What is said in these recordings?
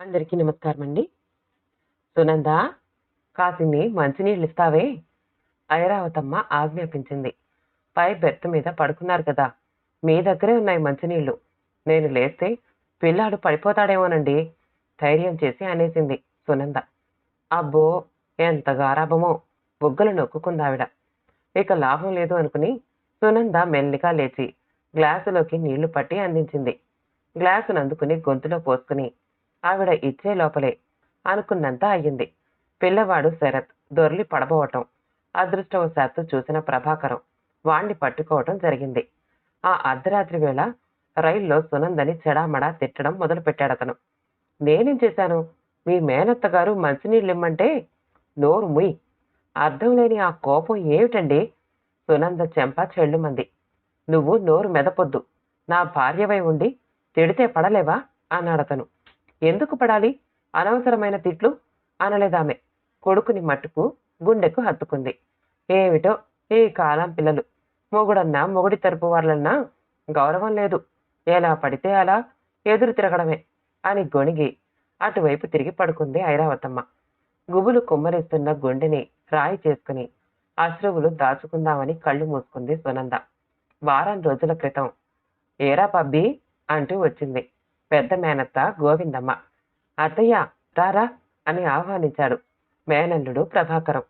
అందరికీ నమస్కారం అండి సునంద కాసిని మంచినీళ్ళు ఇస్తావే ఐరావతమ్మ ఆజ్ఞాపించింది. పై బెర్త్ మీద పడుకున్నారు కదా మీ దగ్గరే ఉన్నాయి మంచినీళ్ళు. నేను లేస్తే పిల్లాడు పడిపోతాడేమోనండి ధైర్యం చేసి అనేసింది సునంద. అబ్బో ఎంత గారాభమో బుగ్గలు నొక్కుకుందావిడ. ఇక లాభం లేదు అనుకుని సునంద మెల్లిగా లేచి గ్లాసులోకి నీళ్ళు పట్టి అందించింది. గ్లాసును అందుకుని గొంతులో పోసుకుని ఆవిడ ఇచ్చే లోపలే అనుకున్నంత అయ్యింది. పిల్లవాడు శరత్ దొర్లి పడబోవటం అదృష్టవశాత్తు చూసిన ప్రభాకరం వాణ్ణి పట్టుకోవటం జరిగింది. ఆ అర్ధరాత్రి వేళ రైల్లో సునందని చెడామడా తిట్టడం మొదలుపెట్టాడతను. నేనేం చేశాను? మీ మేనత్త గారు మంచినీళ్ళిమ్మంటే నోరు ముయ్. అర్థం లేని ఆ కోపం ఏమిటండి? సునంద చెంప చెల్లుమంది నువ్వు నోరు మెదపొద్దు. నా భార్యవై ఉండి తిడితే పడలేవా? అన్నాడతను. ఎందుకు పడాలి? అనవసరమైన తిట్లు అనలేదామె. కొడుకుని మట్టుకు గుండెకు హత్తుకుంది. ఏమిటో ఈ కాలం పిల్లలు. మొగుడన్నా మొగుడి తరపు వాళ్ళన్నా గౌరవం లేదు. ఎలా పడితే అలా ఎదురు తిరగడమే అని గొణిగి అటువైపు తిరిగి పడుకుంది ఐరావతమ్మ. గుబులు కుమ్మరిస్తున్న గుండెని రాయి చేసుకుని అశ్రువులు దాచుకుందామని కళ్ళు మూసుకుంది సునంద. వారం రోజుల క్రితం. ఏరా పబ్బి అంటూ వచ్చింది. పెద్ద మేనత్త గోవిందమ్మ. అత్తయ్య రారా అని ఆహ్వానించాడు మేనల్లుడు ప్రభాకరం.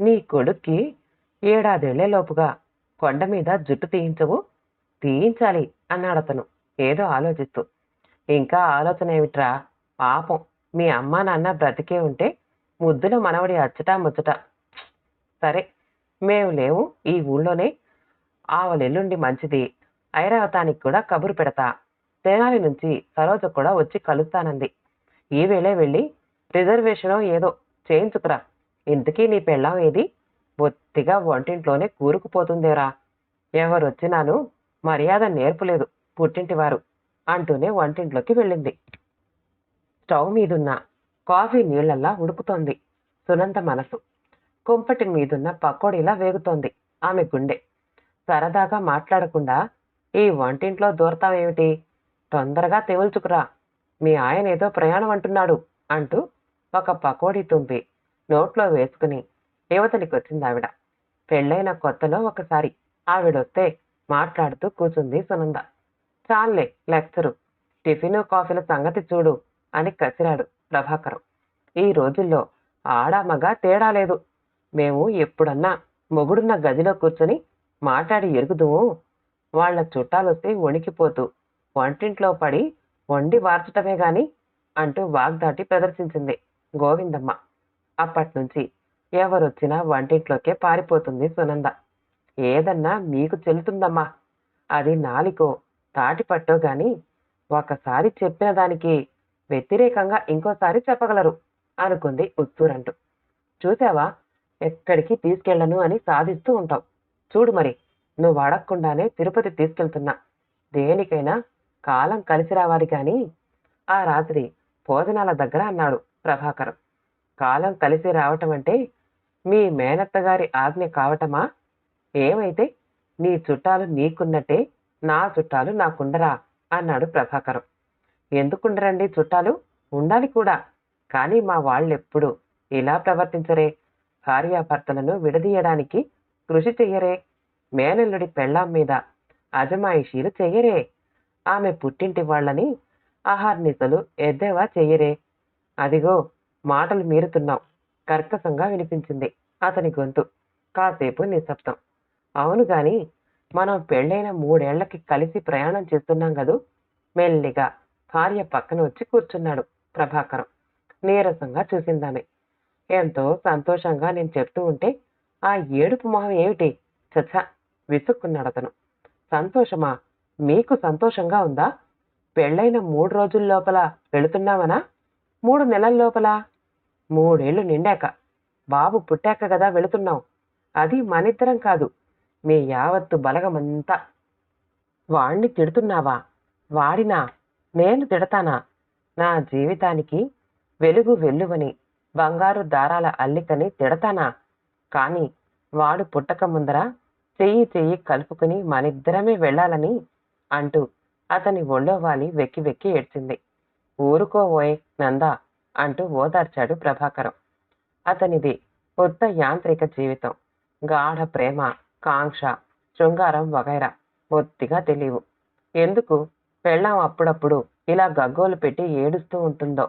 నీ కొడుక్కి ఏడాదేళ్ళలోపుగా కొండ మీద జుట్టు తీయించవు తీయించాలి అన్నాడతను ఏదో ఆలోచిస్తూ. ఇంకా ఆలోచన ఏమిట్రా? పాపం మీ అమ్మా నాన్న బ్రతికే ఉంటే ముద్దుల మనవడి అచ్చటా ముచ్చట. సరే మేము లేవు ఈ ఊళ్ళోనే. ఆవలెల్లుండి మంచిది. ఐరావతానికి కూడా కబురు పెడతా. తెనాలి నుంచి సరోజ కూడా వచ్చి కలుస్తానంది. ఈ వేళే వెళ్ళి రిజర్వేషనో ఏదో చేయించుకురా. ఇంతకీ నీ పెళ్ళాం ఏది? బొత్తిగా వంటింట్లోనే కూరుకుపోతుందేరా. ఎవరొచ్చినాను మర్యాద నేర్పులేదు పుట్టింటివారు అంటూనే వంటింట్లోకి వెళ్ళింది. స్టవ్ మీదున్న కాఫీ నీళ్ళల్లా ఉడుకుతోంది. సునంద మనసు కుంపటి మీదున్న పకోడీలా వేగుతోంది ఆమె గుండె. సరదాగా మాట్లాడకుండా ఈ వంటింట్లో దూరతావేమిటి? తొందరగా తెవుల్చుకురా. మీ ఆయన ఏదో ప్రయాణం అంటున్నాడు అంటూ ఒక పకోడీ తుంపి నోట్లో వేసుకుని యువతనికి వచ్చింది ఆవిడ. పెళ్ళైన కొత్తలో ఒకసారి ఆవిడొస్తే మాట్లాడుతూ కూర్చుంది సునంద. చాలే లెక్చరు. టిఫిను కాఫీల సంగతి చూడు అని కసిరాడు ప్రభాకరం. ఈ రోజుల్లో ఆడ మగ తేడా లేదు. మేము ఎప్పుడన్నా మొగుడున్న గదిలో కూర్చొని మాట్లాడి ఎరుగుదుము. వాళ్ళ చుట్టాలొస్తే వణికిపోతూ వంటింట్లో పడి వండి వార్చటమే గాని అంటూ వాగ్దాటి ప్రదర్శించింది గోవిందమ్మ. అప్పట్నుంచి ఎవరొచ్చినా వంటింట్లోకే పారిపోతుంది సునంద. ఏదన్నా మీకు చెల్లుతుందమ్మా. అది నాలికో తాటిపట్టో గాని ఒకసారి చెప్పిన దానికి వ్యతిరేకంగా ఇంకోసారి చెప్పగలరు అనుకుంది ఉత్తూరంటూ. చూసావా ఎక్కడికి తీసుకెళ్ళను అని సాధిస్తూ ఉంటావు. చూడు మరి నువ్వు అడగకుండానే తిరుపతి తీసుకెళ్తున్నా. దేనికైనా కాలం కలిసి రావాలి కానీ ఆ రాత్రి భోజనాల దగ్గర అన్నాడు ప్రభాకరం. కాలం కలిసి రావటం అంటే మీ మేనత్తగారి ఆజ్ఞ కావటమా? ఏమైతే నీ చుట్టాలు నీకున్నట్టే నా చుట్టాలు నాకుండరా? అన్నాడు ప్రభాకరం. ఎందుకుండరండి చుట్టాలు? ఉండాలి కూడా. కానీ మా వాళ్ళెప్పుడు ఇలా ప్రవర్తించరే? భార్యాభర్తలను విడదీయడానికి కృషి చెయ్యరే? మేనల్లుడి పెళ్ళాం మీద అజమాయిషీలు చెయ్యరే? ఆమె పుట్టింటి వాళ్ళని ఆహార్నిసలు ఎద్దేవా చెయ్యరే. అదిగో మాటలు మీరుతున్నావు. కర్కశంగా వినిపించింది అతని గొంతు. కాసేపు నిశ్శబ్దం. అవును గాని మనం పెళ్ళైన మూడేళ్ళకి కలిసి ప్రయాణం చేస్తున్నాం కదూ? మెల్లిగా భార్య పక్కన వచ్చి కూర్చున్నాడు ప్రభాకరం. నీరసంగా చూసిందామె. ఎంతో సంతోషంగా నేను చెప్తూ ఉంటే ఆ ఏడుపు మొహం ఏమిటి? చచ్చ విసుక్కున్నాడు అతను సంతోషమా? మీకు సంతోషంగా ఉందా? పెళ్ళైన మూడు రోజుల లోపల వెళుతున్నామనా మూడు నెలల లోపల? మూడేళ్ళు నిండాక. బాబు పుట్టాక కదా వెళుతున్నాం అది మనిద్దరం కాదు. మీ యావత్తు బలగమంతా. వాణ్ణి తిడుతున్నావా? వాడినా? నేను తిడతానా? నా జీవితానికి వెలుగు వెల్లువని బంగారు దారాల అల్లికని తిడతానా? కాని వాడు పుట్టక ముందర చెయ్యి చెయ్యి కలుపుకుని మనిద్దరమే వెళ్ళాలని అంటూ అతని ఒళ్ళో వాలి వెక్కి వెక్కి ఏడ్చింది. ఊరుకోవోయ్ నందా అంటూ ఓదార్చాడు ప్రభాకరం. అతనిది ఉత్త యాంత్రిక జీవితం. గాఢ ప్రేమ కాంక్ష శృంగారం వగైరా బొత్తిగా తెలియవు. ఎందుకు? పెళ్ళాం అప్పుడప్పుడు ఇలా గగ్గోలు పెట్టి ఏడుస్తూ ఉంటుందో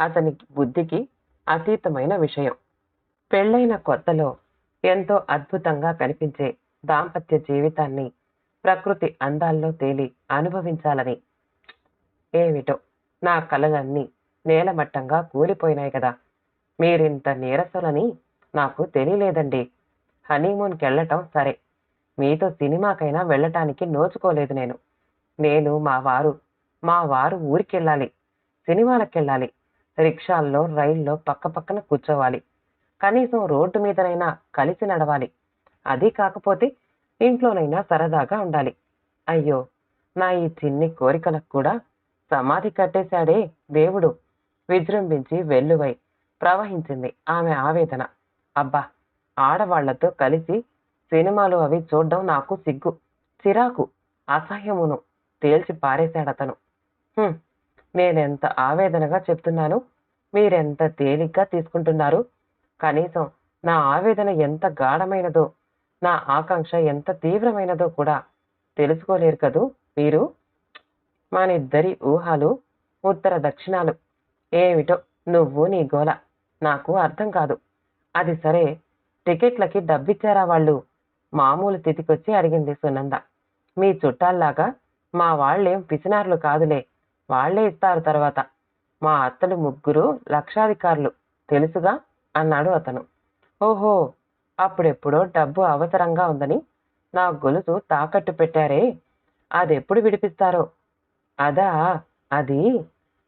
అతని బుద్ధికి అతీతమైన విషయం. పెళ్ళైన కొత్తలో ఎంతో అద్భుతంగా కనిపించే దాంపత్య జీవితాన్ని ప్రకృతి అందాల్లో తేలి అనుభవించాలని. ఏమిటో నా కలలన్నీ నేలమట్టంగా కూలిపోయినాయి కదా. మీరింత నీరసులని నాకు తెలియలేదండి. హనీమూన్కి వెళ్ళటం సరే. మీతో సినిమాకైనా వెళ్ళటానికి నోచుకోలేదు నేను. నేను మా వారు మా వారు ఊరికెళ్ళాలి. సినిమాలకెళ్ళాలి. రిక్షాల్లో రైల్లో పక్క పక్కన కూర్చోవాలి. కనీసం రోడ్డు మీదనైనా కలిసి నడవాలి. అది కాకపోతే ఇంట్లోనైనా సరదాగా ఉండాలి. అయ్యో నా ఈ చిన్ని కోరికలకు కూడా సమాధి కట్టేశాడే దేవుడు. విజృంభించి వెల్లువై ప్రవహించింది ఆమె ఆవేదన. అబ్బా ఆడవాళ్ళతో కలిసి సినిమాలు అవి చూడడం నాకు సిగ్గు చిరాకు అసహ్యమును తేల్చి పారేశాడతను. నేనెంత ఆవేదనగా చెప్తున్నాను? మీరెంత తేలిగ్గా తీసుకుంటున్నారు? కనీసం నా ఆవేదన ఎంత గాఢమైనదో నా ఆకాంక్ష ఎంత తీవ్రమైనదో కూడా తెలుసుకోలేరు కదూ మీరు మానిద్దరి ఊహలు ఉత్తర దక్షిణాలు ఏమిటో నువ్వు నీ గోల నాకు అర్థం కాదు. అది సరే టికెట్లకి డబ్బిచ్చారా వాళ్ళు? మామూలు తిథికొచ్చి అడిగింది సునంద. మీ చుట్టాల్లాగా మా వాళ్ళేం పిసినారులు కాదులే. వాళ్ళే ఇస్తారు తర్వాత. మా అత్తలు ముగ్గురు లక్షాధికారులు తెలుసుగా? అన్నాడు అతను. ఓహో అప్పుడెప్పుడో డబ్బు అవసరంగా ఉందని నా గొలుసు తాకట్టు పెట్టారే. అదెప్పుడు విడిపిస్తారో? అదా అది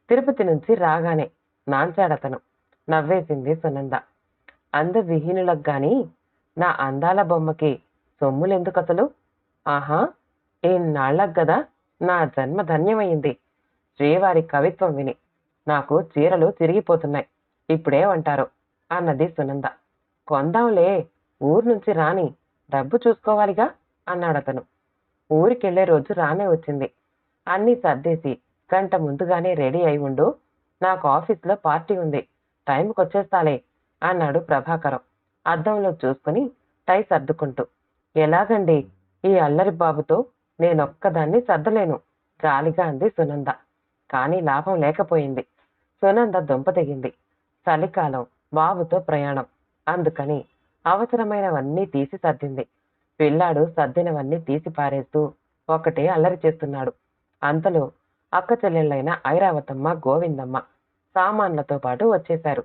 తిరుపతి నుంచి రాగానే నాంచాడతను. నవ్వేసింది సునంద. అందవిహీనులకు గాని నా అందాల బొమ్మకి సొమ్ములెందుకు అసలు? ఆహా ఇన్నాళ్ళకు గదా నా జన్మ ధన్యమైంది శ్రీవారి కవిత్వం విని నాకు చీరలు తిరిగిపోతున్నాయి. ఇప్పుడేమంటారు? అన్నది సునంద. కొందాంలే ఊరు నుంచి రాని డబ్బు చూసుకోవాలిగా? అన్నాడతను ఊరికెళ్ళే రోజు రానే వచ్చింది. అన్నీ సర్దేసి గంట ముందుగానే రెడీ అయి ఉండు. నాకు ఆఫీస్లో పార్టీ ఉంది. టైంకి వచ్చేస్తాలే అన్నాడు ప్రభాకరం. అద్దంలో చూసుకుని టై సర్దుకుంటూ. ఎలాగండి ఈ అల్లరి బాబుతో? నేనొక్కదాన్ని సర్దలేను జాలిగా అంది సునంద. కానీ లాభం లేకపోయింది. సునంద దుంప తెగింది. చలికాలం బాబుతో ప్రయాణం. అందుకని అవసరమైనవన్నీ తీసి సర్దింది. పిల్లాడు సర్దినవన్నీ తీసి పారేస్తూ ఒకటే అల్లరి చేస్తున్నాడు. అంతలో అక్క చెల్లెళ్ళైన ఐరావతమ్మ గోవిందమ్మ సామాన్లతో పాటు వచ్చేశారు.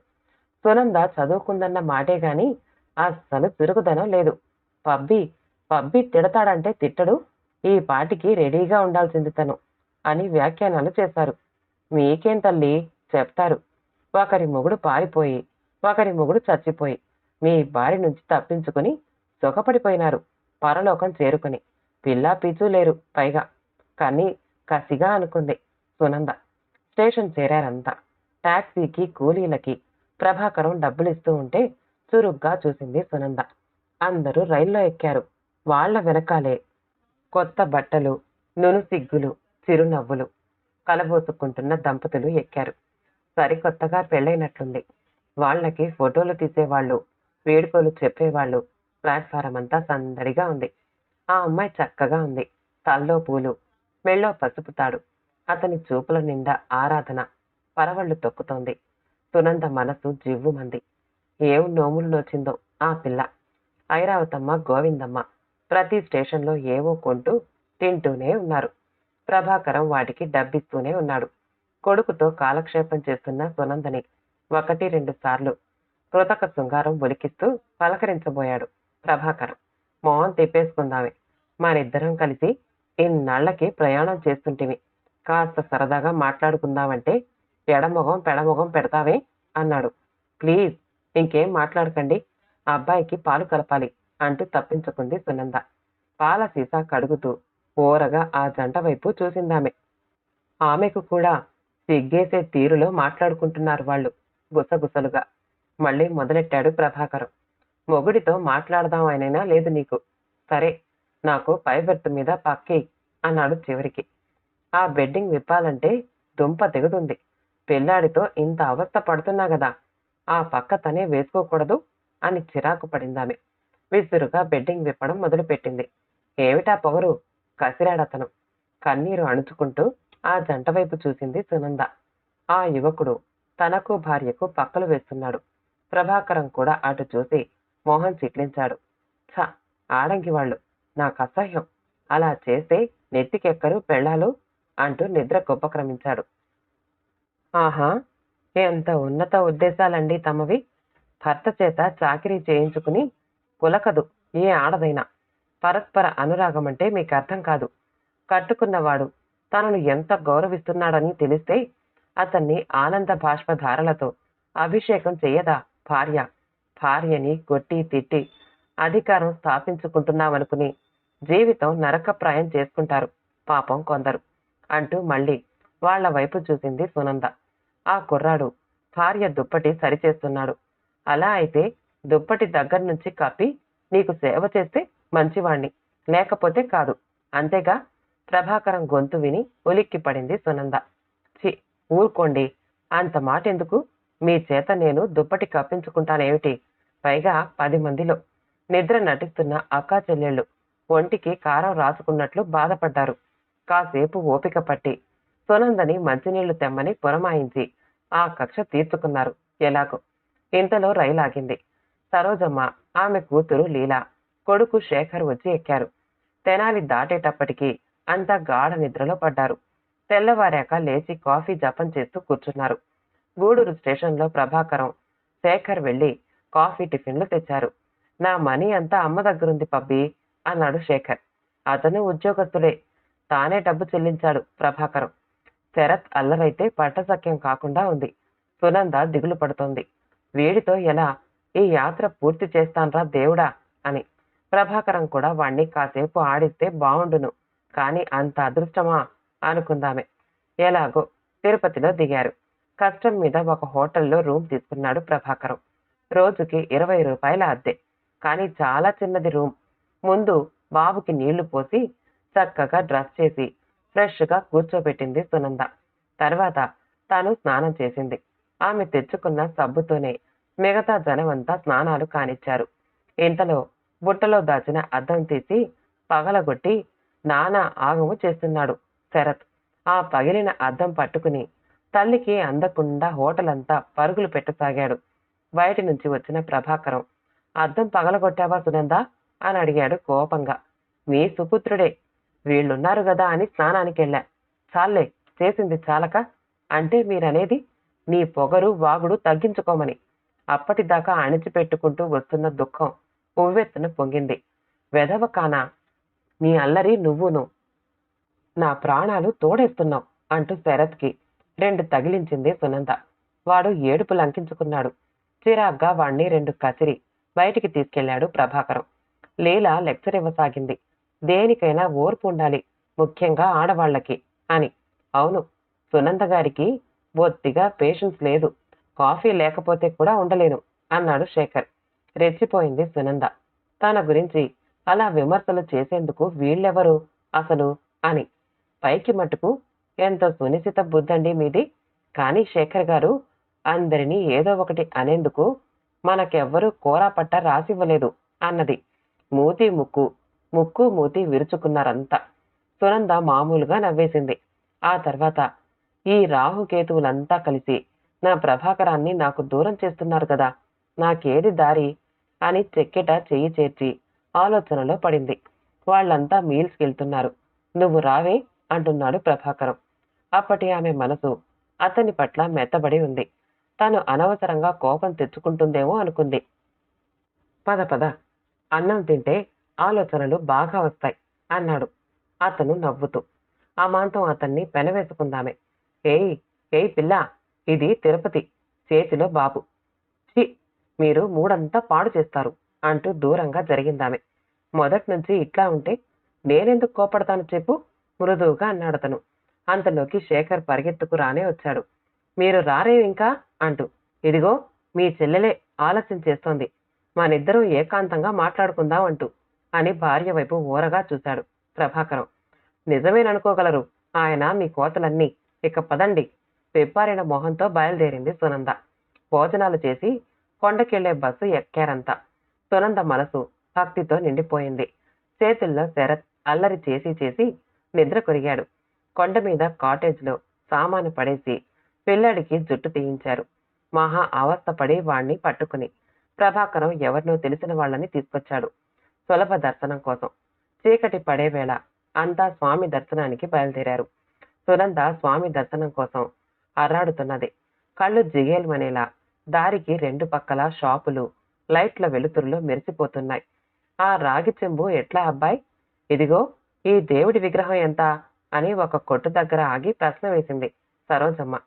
సునంద చదువుకుందన్న మాటే గాని అస్సలు చురుకుదనం లేదు. పబ్బి పబ్బి తిడతాడంటే తిట్టడు. ఈ పాటికి రెడీగా ఉండాల్సింది తను అని వ్యాఖ్యానాలు చేశారు. మీకేం తల్లి? చెప్తారు. ఒకరి మొగుడు పారిపోయి ఒకరి మొగుడు చచ్చిపోయి మీ బారి నుంచి తప్పించుకుని సుఖపడిపోయినారు. పరలోకం చేరుకుని. పిల్లా పీచు లేరు పైగా. కానీ కసిగా అనుకుంది సునంద. స్టేషన్ చేరారంతా. టాక్సీకి కూలీలకి ప్రభాకరం డబ్బులిస్తూ ఉంటే చురుగ్గా చూసింది సునంద. అందరూ రైల్లో ఎక్కారు. వాళ్ళ వెనకాలే కొత్త బట్టలు నును సిగ్గులు చిరునవ్వులు కలబోసుకుంటున్న దంపతులు ఎక్కారు. సరికొత్తగా పెళ్ళైనట్లుంది. వాళ్ళకి ఫోటోలు తీసేవాళ్ళు వేడుకలు చెప్పేవాళ్ళు. ప్లాట్ఫారం అంతా సందడిగా ఉంది. ఆ అమ్మాయి చక్కగా ఉంది. తల్లో పూలు మెళ్ళో పసుపు తాడు అతని చూపుల నిండా ఆరాధన పరవళ్ళు తొక్కుతోంది. సునంద మనసు జివ్వుమంది. ఏం నోములు నోచిందో ఆ పిల్ల. ఐరావతమ్మ గోవిందమ్మ ప్రతి స్టేషన్లో ఏవో కొంటూ తింటూనే ఉన్నారు. ప్రభాకరం వాటికి డబ్బిస్తూనే ఉన్నాడు. కొడుకుతో కాలక్షేపం చేస్తున్న సునందని ఒకటి రెండు సార్లు కృతక శృంగారం ఒలికిస్తూ పలకరించబోయాడు ప్రభాకరం. మొహం తిప్పేసుకుందామే. మనిద్దరం కలిసి ఇన్నాళ్ళకి ప్రయాణం చేస్తుంటివి కాస్త సరదాగా మాట్లాడుకుందామంటే ఎడమొగం పెడమొగం పెడతావే అన్నాడు. ప్లీజ్ ఇంకేం మాట్లాడకండి. ఆ అబ్బాయికి పాలు కలపాలి అంటూ తప్పించుకుంది సునంద. పాల సీసా కడుగుతూ ఓరగా ఆ జంట వైపు చూసిందామె. ఆమెకు కూడా సిగ్గేసే తీరులో మాట్లాడుకుంటున్నారు వాళ్ళు గుసగుసలుగా. మళ్ళీ మొదలెట్టాడు ప్రభాకరం. మొగుడితో మాట్లాడదాం మాట్లాడదామనైనా లేదు నీకు. సరే నాకు పై బెర్త్ మీద పక్కి అన్నాడు చివరికి. ఆ బెడ్డింగ్ విప్పాలంటే దుంప దిగుతుంది పిల్లాడితో ఇంత అవస్థ పడుతున్నా కదా ఆ పక్క తనే వేసుకోకూడదు అని చిరాకు పడిందామె. విసురుగా బెడ్డింగ్ విప్పడం మొదలుపెట్టింది. ఏమిటా పొగరు? కసిరాడతను. కన్నీరు అణుచుకుంటూ ఆ జంట వైపు చూసింది సునంద. ఆ యువకుడు తనకు భార్యకు పక్కలు వేస్తున్నాడు. ప్రభాకరం కూడా అటు చూసి మోహన్ చిట్లించాడు. ఛ! ఆడంగి వాళ్ళు నాకు అసహ్యం. అలా చేస్తే నెత్తికెక్కరు పెళ్ళాలు అంటూ నిద్ర ఉపక్రమించాడు ఆహా! ఎంత ఉన్నత ఉద్దేశాలండి తమవి. భర్త చేత చాకిరీ చేయించుకుని పులకదు ఏ ఆడదైనా. పరస్పర అనురాగం అంటే మీకు అర్థం కాదు. కట్టుకున్నవాడు తనను ఎంత గౌరవిస్తున్నాడని తెలిస్తే అతన్ని ఆనంద బాష్పధారలతో అభిషేకం చెయ్యదా భార్య భార్యని కొట్టి తిట్టి అధికారం స్థాపించుకుంటున్నామనుకుని జీవితం నరకప్రాయం చేసుకుంటారు. పాపం కొందరు అంటూ మళ్ళీ వాళ్ళ వైపు చూసింది సునంద. ఆ కుర్రాడు భార్య దుప్పటి సరిచేస్తున్నాడు. అలా అయితే దుప్పటి దగ్గర నుంచి కప్పి నీకు సేవ చేస్తే మంచివాణ్ణి లేకపోతే కాదు. అంతేగా? ప్రభాకరం గొంతు విని ఉలిక్కి పడింది సునంద. చి ఊరుకోండి. అంత మాట ఎందుకు మీ చేత నేను దుప్పటి కప్పించుకుంటానేమిటి పైగా పది మందిలో. నిద్ర నటిస్తున్న అక్కా చెల్లెళ్ళు ఒంటికి కారం రాసుకున్నట్లు బాధపడ్డారు. కాసేపు ఓపిక పట్టి సునందని మంచినీళ్ళు తెమ్మని పురమాయించి ఆ కక్ష తీర్చుకున్నారు. ఎలాగో. ఇంతలో రైలాగింది సరోజమ్మ ఆమె కూతురు లీలా కొడుకు శేఖర్ వచ్చి ఎక్కారు. తెనాలి దాటేటప్పటికి అంతా గాఢ నిద్రలో పడ్డారు. తెల్లవారాక లేచి కాఫీ జపం చేస్తూ కూర్చున్నారు. గూడూరు స్టేషన్లో ప్రభాకరం శేఖర్ వెళ్ళి కాఫీ టిఫిన్లు తెచ్చారు. నా మనీ అంతా అమ్మ దగ్గరుంది పబ్బి అన్నాడు శేఖర్. అతను ఉద్యోగస్తుడే. తానే డబ్బు చెల్లించాడు ప్రభాకరం. శరత్ అల్లరైతే పట్టసఖ్యం కాకుండా ఉంది. సునంద దిగులు పడుతోంది. వేడితో ఎలా ఈ యాత్ర పూర్తి చేస్తాన్రా దేవుడా అని. ప్రభాకరం కూడా వాణ్ణి కాసేపు ఆడిస్తే బావుండును. కాని అంత అదృష్టమా అనుకుందామే. ఎలాగో తిరుపతిలో దిగారు. కష్టం మీద ఒక హోటల్లో రూమ్ తీసుకున్నాడు ప్రభాకరం. రోజుకి ఇరవై రూపాయల అద్దె. కానీ చాలా చిన్నది రూమ్. ముందు బాబుకి నీళ్ళు పోసి చక్కగా డ్రెస్ చేసి ఫ్రెష్గా కూర్చోబెట్టింది సునంద. తర్వాత తాను స్నానం చేసింది. ఆమె తెచ్చుకున్న సబ్బుతోనే మిగతా జనమంతా స్నానాలు కానిచ్చారు. ఇంతలో బుట్టలో దాచిన అద్దం తీసి పగలగొట్టి నానా ఆగము చేస్తున్నాడు శరత్. ఆ పగిలిన అద్దం పట్టుకుని తల్లికి అందకుండా హోటల్ అంతా పరుగులు పెట్టసాగాడు. బయటి నుంచి వచ్చిన ప్రభాకరం అర్థం పగలగొట్టావా సునందా? అని అడిగాడు కోపంగా. మీ సుపుత్రుడే. వీళ్ళున్నారు గదా అని స్నానానికి వెళ్ళా చాలే చేసింది చాలక? అంటే మీరనేది నీ పొగరు వాగుడు తగ్గించుకోమని. అప్పటిదాకా అణిచిపెట్టుకుంటూ వస్తున్న దుఃఖం ఉవ్వెత్తున పొంగింది. వెధవ కానా నీ అల్లరి నువ్వును. నా ప్రాణాలు తోడేస్తున్నావు అంటూ శరత్కి రెండు తగిలించింది సునంద. వాడు ఏడుపు లంకించుకున్నాడు. చిరాగ్గా వాణ్ణి రెండు కసిరి బయటికి తీసుకెళ్ళాడు ప్రభాకరం. లీల లెక్చర్ ఇవ్వసాగింది. దేనికైనా ఓర్పు ఉండాలి ముఖ్యంగా ఆడవాళ్ళకి అని. అవును సునంద గారికి బొత్తిగా పేషెన్స్ లేదు కాఫీ లేకపోతే కూడా ఉండలేను అన్నాడు శేఖర్. రెచ్చిపోయింది సునంద. తన గురించి అలా విమర్శలు చేసేందుకు వీళ్ళెవరు అసలు అని. పైకి మటుకు ఎంత సునిశిత బుద్ధండి మీది. కానీ శేఖర్ గారు అందరినీ ఏదో ఒకటి అనేందుకు మనకెవ్వరూ కోరాపట్ట రాసివ్వలేదు అన్నది. మూతి ముక్కు ముక్కు మూతి విరుచుకున్నారంతా. సునంద మామూలుగా నవ్వేసింది. ఆ తర్వాత ఈ రాహుకేతువులంతా కలిసి నా ప్రభాకరాన్ని నాకు దూరం చేస్తున్నారు కదా నాకేది దారి అని చెక్కెట చెయ్యి చేర్చి ఆలోచనలో పడింది. వాళ్ళంతా మీల్స్కి వెళ్తున్నారు నువ్వు రావే అంటున్నాడు ప్రభాకరం. అప్పటి ఆమె మనసు అతని పట్ల మెత్తబడి ఉంది. తాను అనవసరంగా కోపం తెచ్చుకుంటుందేమో అనుకుంది. పద పద. అన్నం తింటే ఆలోచనలు బాగా వస్తాయి అన్నాడు. అతను నవ్వుతూ. అమాంతం అతన్ని పెనవేసుకుందామే. ఏయ్ ఏయ్ పిల్ల ఇది తిరుపతి చేతిలో బాబు. ఛీ మీరు మూడంతా పాడు చేస్తారు అంటూ దూరంగా జరిగిందామె. మొదటి నుంచి ఇట్లా ఉంటే నేనెందుకు కోపడతాను చెప్పు మృదువుగా అన్నాడతను. అంతలోకి శేఖర్ పరిగెత్తుకు రానే వచ్చాడు. మీరు రారే ఇంకా? అంటూ. ఇదిగో మీ చెల్లెలే ఆలస్యం చేస్తోంది. మనిద్దరం ఏకాంతంగా మాట్లాడుకుందాం అంటూ అని భార్య వైపు ఊరగా చూశాడు ప్రభాకరం. నిజమేననుకోగలరు. ఆయన మీ కోతలన్నీ. ఇక పదండి. పెప్పారిన మొహంతో బయలుదేరింది సునంద. భోజనాలు చేసి కొండకెళ్ళే బస్సు ఎక్కారంతా. సునంద మనసు భక్తితో నిండిపోయింది. చేతుల్లో శరత్ అల్లరి చేసి చేసి నిద్ర కొరిగాడు. కొండ మీద కాటేజ్లో సామాను పడేసి పిల్లడికి జుట్టు తీయించారు. మహా అవస్థపడి వాణ్ణి పట్టుకుని ప్రభాకరం ఎవరినో తెలిసిన వాళ్ళని తీసుకొచ్చాడు సులభ దర్శనం కోసం. చీకటి పడే వేళ అంతా స్వామి దర్శనానికి బయలుదేరారు. సునంద స్వామి దర్శనం కోసం అర్రాడుతున్నది. కళ్ళు జిగేల్మనేలా దారికి రెండు పక్కల షాపులు లైట్ల వెలుతురులో మెరిసిపోతున్నాయి. ఆ రాగి చెంబు ఎట్లా అబ్బాయి? ఇదిగో ఈ దేవుడి విగ్రహం ఎంత? అని ఒక కొట్టు దగ్గర ఆగి ప్రశ్న వేసింది సరోజమ్మ.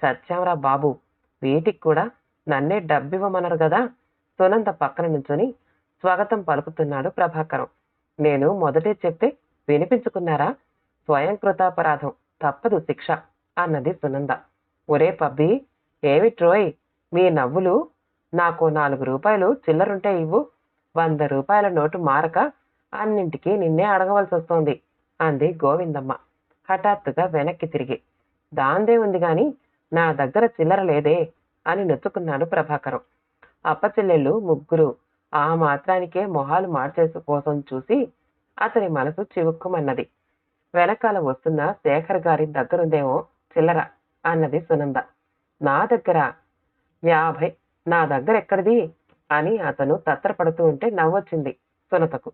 చచ్చాంరా బాబు వీటికి కూడా నన్నే డబ్బివ్వమన్నారు కదా సునంద పక్కన నుంచొని స్వాగతం పలుకుతున్నాడు ప్రభాకరం. నేను మొదటే చెప్తే వినిపించుకున్నారా? స్వయం కృతాపరాధం తప్పదు శిక్ష అన్నది సునంద. ఒరే పబ్బి ఏమి ట్రోయ్ మీ నవ్వులు నాకు నాలుగు రూపాయలు చిల్లరుంటే ఇవ్వు. వంద రూపాయల నోటు మారక అన్నింటికి నిన్నే అడగవలసి వస్తోంది అంది గోవిందమ్మ. హఠాత్తుగా వెనక్కి తిరిగి దాందే ఉంది గాని నా దగ్గర చిల్లర లేదే అని నొచ్చుకున్నాడు ప్రభాకరం. అప్పచెల్లెళ్ళు ముగ్గురు ఆ మాత్రానికే మొహాలు మార్చేసు కోసం చూసి అతని మనసు చివుక్కుమన్నది. వెనకాల వస్తున్న శేఖర్ గారి దగ్గరుందేమో చిల్లర అన్నది సునంద. నా దగ్గర? యాభై? నా దగ్గర ఎక్కడిది? అని అతను తత్తరపడుతూ ఉంటే నవ్వొచ్చింది సునతకు.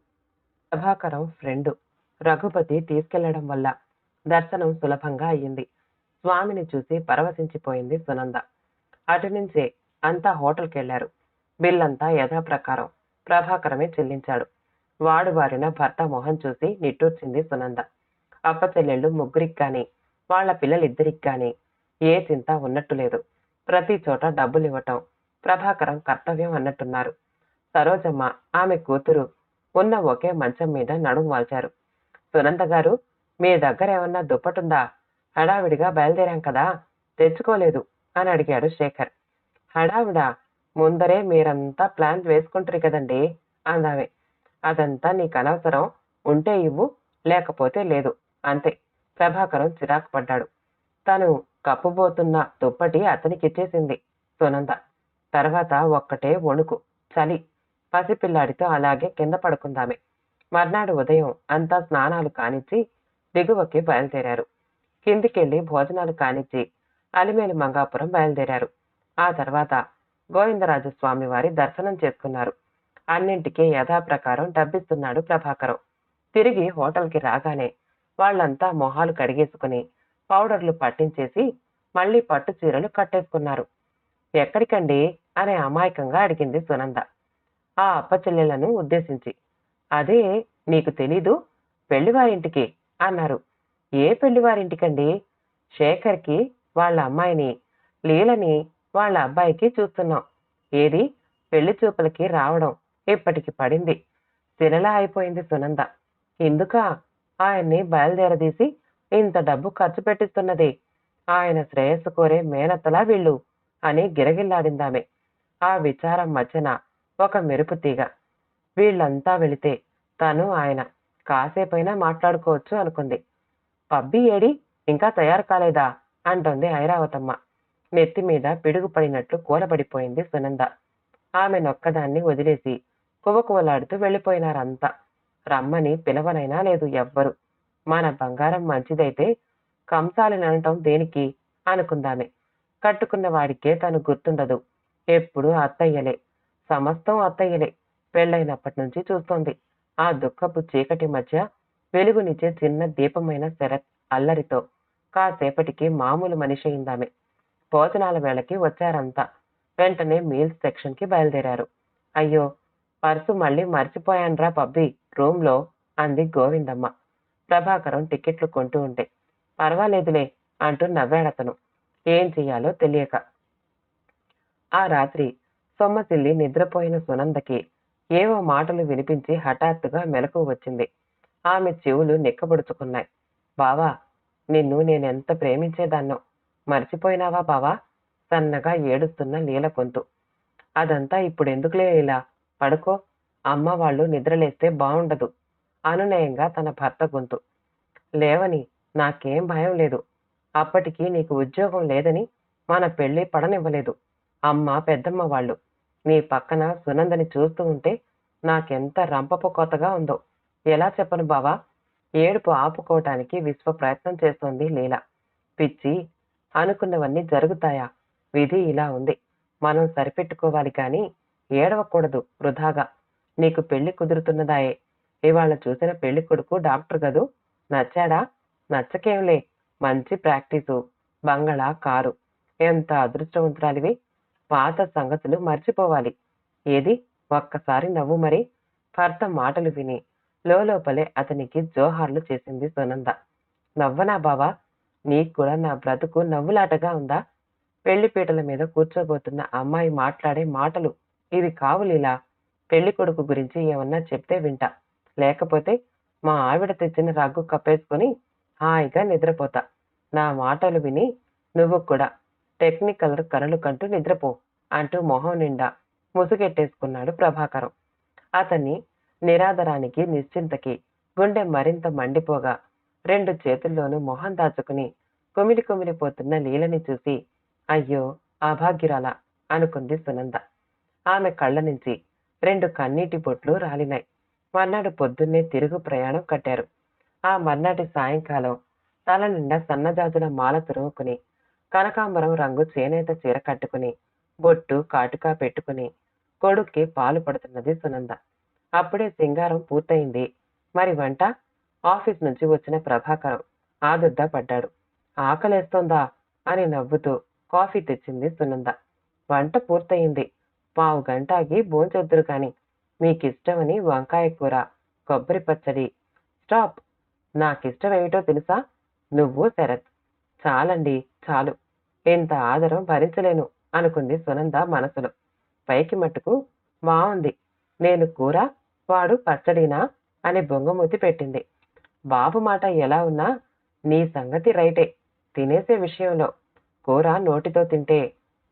ప్రభాకరం ఫ్రెండు. రఘుపతి తీసుకెళ్ళడం వల్ల దర్శనం సులభంగా అయ్యింది. స్వామిని చూసి పరవశించిపోయింది సునంద. అటు నుంచే అంతా హోటల్కెళ్ళారు. బిల్లంతా యథాప్రకారం ప్రభాకరమే చెల్లించాడు. వాడు వారిన భర్త మొహం చూసి నిట్టూర్చింది సునంద. అప్పచెల్లెళ్ళు ముగ్గురికి కానీ వాళ్ళ పిల్లలిద్దరికి కానీ ఏ చింత ఉన్నట్టు లేదు. ప్రతి చోట డబ్బులు ఇవ్వటం ప్రభాకరం కర్తవ్యం అన్నట్టున్నారు. సరోజమ్మ ఆమె కూతురు ఉన్న ఒకే మంచం మీద నడుం వాల్చారు. సునంద గారు మీ దగ్గర ఏమన్నా దుప్పటుందా? హడావిడిగా బయలుదేరాం కదా తెచ్చుకోలేదు అని అడిగాడు శేఖర్. హడావిడా? ముందరే మీరంతా ప్లాన్ వేసుకుంటారు కదండి అందామె. అదంతా నీకు అనవసరం ఉంటే ఇవ్వు లేకపోతే లేదు అంతే. ప్రభాకరం చిరాకు పడ్డాడు. తను కప్పుబోతున్న దుప్పటి అతనికిచ్చేసింది సునంద. తర్వాత ఒక్కటే వణుకు చలి పసిపిల్లాడితో అలాగే కింద పడుకుందామే. మర్నాడు ఉదయం అంతా స్నానాలు కానిచ్చి దిగువకి బయలుదేరారు. కిందికెళ్ళి భోజనాలు కానిచ్చి అలిమేలు మంగాపురం బయలుదేరారు. ఆ తర్వాత గోవిందరాజస్వామి వారి దర్శనం చేసుకున్నారు. అన్నింటికీ యథాప్రకారం డబ్బిస్తున్నాడు ప్రభాకరం. తిరిగి హోటల్కి రాగానే వాళ్ళంతా మొహాలు కడిగేసుకుని పౌడర్లు పట్టించేసి మళ్ళీ పట్టు చీరలు కట్టేసుకున్నారు. ఎక్కడికండి? అనే అమాయకంగా అడిగింది సునంద. ఆ అప్పచెల్లెలను ఉద్దేశించి అదే నీకు తెలీదు పెళ్ళివారింటికి అన్నారు. ఏ పెళ్ళివారింటికండి శేఖర్కి వాళ్ళ అమ్మాయిని లీలని వాళ్ళ అబ్బాయికి చూస్తున్నాం. ఏది? పెళ్ళి చూపులకి రావడం ఇప్పటికి పడింది. శిలలా అయిపోయింది సునంద. ఎందుక? ఆయన్ని బయలుదేరదీసి ఇంత డబ్బు ఖర్చు పెట్టిస్తున్నది. ఆయన శ్రేయస్సు కోరే మేనత్తలా వీళ్ళు అని గిరగిల్లాడిందామె. ఆ విచారం మధ్యన ఒక మెరుపు తీగ. వీళ్ళంతా వెళితే తను ఆయన కాసేపైనా మాట్లాడుకోవచ్చు అనుకుంది. పబ్బి ఏడి ఇంకా తయారు కాలేదా? అంటోంది ఐరావతమ్మ. నెత్తి మీద పిడుగు పడినట్లు కూలబడిపోయింది సునంద. ఆమె నొక్కదాన్ని వదిలేసి కువకువలాడుతూ వెళ్ళిపోయినారంతా. రమ్మని పిలవనైనా లేదు ఎవ్వరు. మన బంగారం మంచిదైతే కంసాలినటం దేనికి? అనుకుందామే. కట్టుకున్న వాడికే తను గుర్తుండదు. ఎప్పుడు అత్తయ్యలే. సమస్తం అత్తయ్యలే. పెళ్ళైనప్పటి నుంచి చూస్తోంది. ఆ దుఃఖపు చీకటి మధ్య వెలుగునిచ్చే చిన్న దీపమైన శరత్ అల్లరితో కాసేపటికి మామూలు మనిషి అయిందామె. భోజనాల వేళకి వచ్చారంతా. వెంటనే మీల్స్ సెక్షన్కి బయలుదేరారు. అయ్యో పర్సు మళ్ళీ మర్చిపోయాన్రా పబ్బి రూమ్లో అంది గోవిందమ్మ. ప్రభాకరం టికెట్లు కొంటూ ఉంటే పర్వాలేదులే అంటూ నవ్వాడతను. ఏం చెయ్యాలో తెలియక. ఆ రాత్రి సొమ్మసిల్లి నిద్రపోయిన సునందకి ఏవో మాటలు వినిపించి హఠాత్తుగా మెలకు వచ్చింది. ఆమె చెవులు నిక్కబడుచుకున్నాయి. బావా నిన్ను నేనెంత ప్రేమించేదాన్నో? మర్చిపోయినావా బావా? సన్నగా ఏడుస్తున్న నీల గొంతు. అదంతా ఇప్పుడెందుకులే ఇలా పడుకో. అమ్మ వాళ్ళు నిద్రలేస్తే బావుండదు. అనునయంగా తన భర్త గొంతు. లేవని నాకేం భయం లేదు. అప్పటికి నీకు ఉద్యోగం లేదని మన పెళ్ళి పడనివ్వలేదు. అమ్మ పెద్దమ్మ వాళ్ళు నీ పక్కన సునందని చూస్తూ ఉంటే నాకెంత రంపపు కొత్తగా ఉందో. ఎలా చెప్పను బావా? ఏడుపు ఆపుకోవటానికి విశ్వ ప్రయత్నం చేస్తోంది లీల. పిచ్చి అనుకున్నవన్నీ జరుగుతాయా? విధి ఇలా ఉంది. మనం సరిపెట్టుకోవాలి కానీ ఏడవకూడదు వృధాగా. నీకు పెళ్ళి కుదురుతున్నదాయే. ఇవాళ చూసిన పెళ్ళి కొడుకు డాక్టర్ గదు నచ్చాడా? నచ్చకేంలే. మంచి ప్రాక్టీసు. బంగళా కారు. ఎంత అదృష్టవంతురాలివి. పాత సంగతులు మర్చిపోవాలి. ఏది? ఒక్కసారి నవ్వు మరి. భర్త మాటలు విని లోపలే అతనికి జోహార్లు చేసింది సునంద. నవ్వనా బావా? నీకు కూడా నా బ్రతుకు నవ్వులాటగా ఉందా? పెళ్ళిపీటల మీద కూర్చోబోతున్న అమ్మాయి మాట్లాడే మాటలు. ఇది కావులీలా పెళ్ళి కొడుకు గురించి ఏమన్నా చెప్తే వింటా. లేకపోతే మా ఆవిడ తెచ్చిన రగ్గు కప్పేసుకొని హాయిగా నిద్రపోతా. నా మాటలు విని నువ్వు కూడా టెక్నికల్ కలలు కంటూ నిద్రపో అంటూ మొహం నిండా ముసుగెట్టేసుకున్నాడు ప్రభాకరం. అతన్ని నిరాదరానికి నిశ్చింతకి గుండె మరింత మండిపోగా రెండు చేతుల్లోనూ మొహం దాచుకుని కుమిలి కుమిలిపోతున్న లీలని చూసి అయ్యో అభాగ్యురాల అనుకుంది సునంద. ఆమె కళ్ళ నుంచి రెండు కన్నీటి బొట్లు రాలినాయి. మర్నాడు పొద్దున్నే తిరుగు ప్రయాణం కట్టారు. ఆ మర్నాటి సాయంకాలం తల నిండా సన్నజాజుల మాల తురుముకుని కనకాంబరం రంగు చేనేత చీర కట్టుకుని బొట్టు కాటుకా పెట్టుకుని కొడుక్కి పాలు పడుతున్నది సునంద. అప్పుడే సింగారం పూర్తయింది. మరి వంట? ఆఫీస్ నుంచి వచ్చిన ప్రభాకరం ఆదుర్దా పడ్డాడు. ఆకలేస్తోందా? అని నవ్వుతూ కాఫీ తెచ్చింది సునంద. వంట పూర్తయింది. పావు గంటకి భోంచొద్దురు కాని మీకిష్టమని వంకాయ కూర కొబ్బరి పచ్చడి. స్టాప్! నాకిష్టమేమిటో తెలుసా? నువ్వు శరత్. చాలండి చాలు. ఇంత ఆదరం భరించలేను అనుకుంది సునంద మనసులో. పైకి మట్టుకు బాగుంది నేను కూర వాడు పచ్చడినా అని బొంగమూతి పెట్టింది. బాబు మాట ఎలా ఉన్నా నీ సంగతి రైటే. తినేసే విషయంలో కూర నోటితో తింటే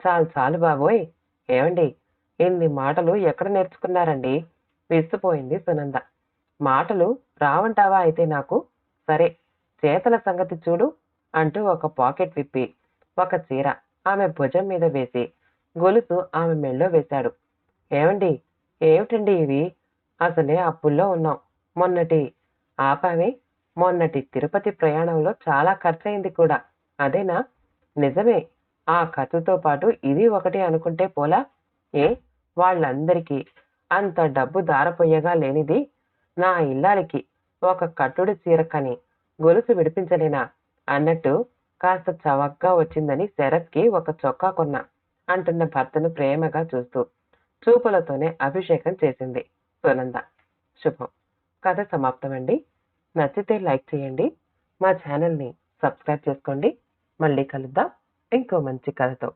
చాలు చాలు బాబోయ్. ఏమండి ఇన్ని మాటలు ఎక్కడ నేర్చుకున్నారండి? విస్తుపోయింది సునంద. మాటలు రావంటావా అయితే నాకు? సరే చేతల సంగతి చూడు అంటూ ఒక పాకెట్ విప్పి ఒక చీర ఆమె భుజం మీద వేసి గొలుసు ఆమె మెళ్ళో వేశాడు. ఏమండి ఏమిటండి ఇవి? అసలే అప్పుల్లో ఉన్నాం. మొన్నటి ఆపామే. మొన్నటి తిరుపతి ప్రయాణంలో చాలా ఖర్చయింది కూడా. అదేనా? నిజమే. ఆ ఖర్చుతో పాటు ఇది ఒకటి అనుకుంటే పోలా? ఏ? వాళ్ళందరికీ అంత డబ్బు దారపోయగా లేనిది? నా ఇల్లాలికి ఒక కట్టుడు చీర కని గొలుసు విడిపించలేనా? అన్నట్టు కాస్త చవక్గా వచ్చిందని శరత్కి ఒక చొక్కా కొన్నా అంటున్న భర్తను ప్రేమగా చూస్తూ చూపులతోనే అభిషేకం చేసింది సునంద. శుభం. కథ సమాప్తమండి. నచ్చితే లైక్ చేయండి. మా ఛానల్ని సబ్స్క్రైబ్ చేసుకోండి. మళ్ళీ కలుద్దాం. ఇంకో మంచి కథతో.